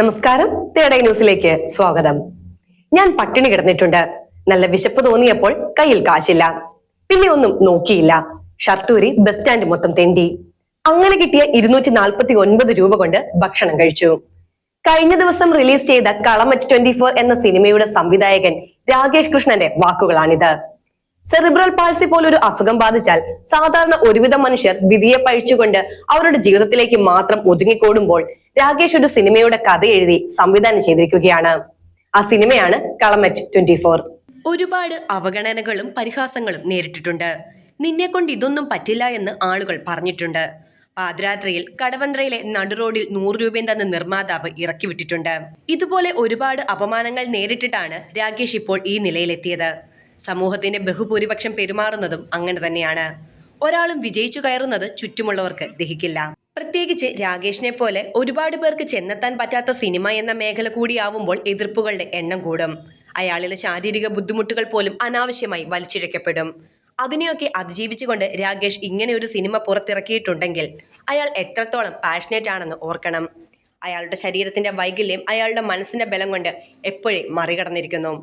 നമസ്കാരം. തേടൈ ന്യൂസിലേക്ക് സ്വാഗതം. ഞാൻ പട്ടിണി കിടന്നിട്ടുണ്ട്. നല്ല വിശപ്പ് തോന്നിയപ്പോൾ കയ്യിൽ കാശില്ല. പിന്നെ ഒന്നും നോക്കിയില്ല. ഷർട്ടൂരി ബസ് സ്റ്റാൻഡ് മൊത്തം തെണ്ടി. അങ്ങനെ കിട്ടിയ ഇരുന്നൂറ്റി നാൽപ്പത്തി ഒൻപത് രൂപ കൊണ്ട് ഭക്ഷണം കഴിച്ചു. കഴിഞ്ഞ ദിവസം റിലീസ് ചെയ്ത കളമറ്റ് ട്വന്റി ഫോർ എന്ന സിനിമയുടെ സംവിധായകൻ രാകേഷ് കൃഷ്ണന്റെ വാക്കുകളാണിത്. സെറിബ്രൽ പാൾസി പോലൊരു അസുഖം ബാധിച്ചാൽ സാധാരണ ഒരുവിധം മനുഷ്യർ വിധിയെ പഴിച്ചുകൊണ്ട് അവരുടെ ജീവിതത്തിലേക്ക് മാത്രം ഒതുങ്ങിക്കൂടുമ്പോൾ രാകേഷ് ഒരു സിനിമയുടെ കഥ എഴുതി സംവിധാനം ചെയ്തിരിക്കുകയാണ്. ആ സിനിമയാണ് കളമറ്റ് ട്വന്റി ഫോർ. ഒരുപാട് അവഗണനകളും പരിഹാസങ്ങളും നേരിട്ടിട്ടുണ്ട്. നിന്നെ കൊണ്ട് ഇതൊന്നും പറ്റില്ല എന്ന് ആളുകൾ പറഞ്ഞിട്ടുണ്ട്. പാതിരാത്രിയിൽ കടവന്ത്രയിലെ നടുറോഡിൽ നൂറ് രൂപയും തന്ന നിർമ്മാതാവ് ഇറക്കി വിട്ടിട്ടുണ്ട്. ഇതുപോലെ ഒരുപാട് അപമാനങ്ങൾ നേരിട്ടിട്ടാണ് രാകേഷ് ഇപ്പോൾ ഈ നിലയിലെത്തിയത്. സമൂഹത്തിന്റെ ബഹുഭൂരിപക്ഷം പെരുമാറുന്നതും അങ്ങനെ തന്നെയാണ്. ഒരാളും വിജയിച്ചു കയറുന്നത് ചുറ്റുമുള്ളവർക്ക് ദഹിക്കില്ല. പ്രത്യേകിച്ച് രാകേഷിനെ പോലെ ഒരുപാട് പേർക്ക് ചെന്നെത്താൻ പറ്റാത്ത സിനിമ എന്ന മേഖല കൂടിയാവുമ്പോൾ എതിർപ്പുകളുടെ എണ്ണം കൂടും. അയാളിലെ ശാരീരിക ബുദ്ധിമുട്ടുകൾ പോലും അനാവശ്യമായി വലിച്ചിഴക്കപ്പെടും. അതിനെയൊക്കെ അതിജീവിച്ചുകൊണ്ട് രാകേഷ് ഇങ്ങനെ ഒരു സിനിമ പുറത്തിറക്കിയിട്ടുണ്ടെങ്കിൽ അയാൾ എത്രത്തോളം പാഷനേറ്റ് ആണെന്ന് ഓർക്കണം. അയാളുടെ ശരീരത്തിന്റെ വൈകല്യം അയാളുടെ മനസ്സിന്റെ ബലം കൊണ്ട് എപ്പോഴേ മറികടന്നിരിക്കുന്നു.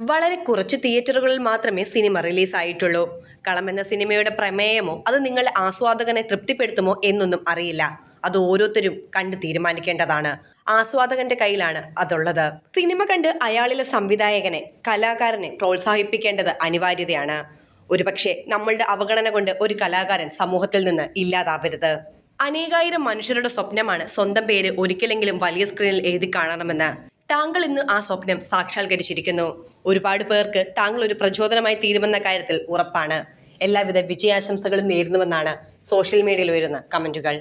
വളരെ കുറച്ച് തിയേറ്ററുകളിൽ മാത്രമേ സിനിമ റിലീസായിട്ടുള്ളൂ. കളം എന്ന സിനിമയുടെ പ്രമേയമോ അത് നിങ്ങളെ ആസ്വാദകനെ തൃപ്തിപ്പെടുത്തുമോ എന്നൊന്നും അറിയില്ല. അത് ഓരോരുത്തരും കണ്ട് തീരുമാനിക്കേണ്ടതാണ്. ആസ്വാദകന്റെ കയ്യിലാണ് അതുള്ളത്. സിനിമ കണ്ട് അയാളിലെ സംവിധായകനെ കലാകാരനെ പ്രോത്സാഹിപ്പിക്കേണ്ടത് അനിവാര്യതയാണ്. ഒരുപക്ഷെ നമ്മളുടെ അവഗണന കൊണ്ട് ഒരു കലാകാരൻ സമൂഹത്തിൽ നിന്ന് ഇല്ലാതാവരുത്. അനേകായിരം മനുഷ്യരുടെ സ്വപ്നമാണ് സ്വന്തം പേര് ഒരിക്കലെങ്കിലും വലിയ സ്ക്രീനിൽ എഴുതി കാണണമെന്ന്. താങ്കൾ ഇന്ന് ആ സ്വപ്നം സാക്ഷാത്കരിച്ചിരിക്കുന്നു. ഒരുപാട് പേർക്ക് താങ്കൾ ഒരു പ്രചോദനമായി തീരുമെന്ന കാര്യത്തിൽ ഉറപ്പാണ്. എല്ലാവിധ വിജയാശംസകളും നേരുന്നുവെന്നാണ് സോഷ്യൽ മീഡിയയിൽ വരുന്ന കമന്റുകൾ.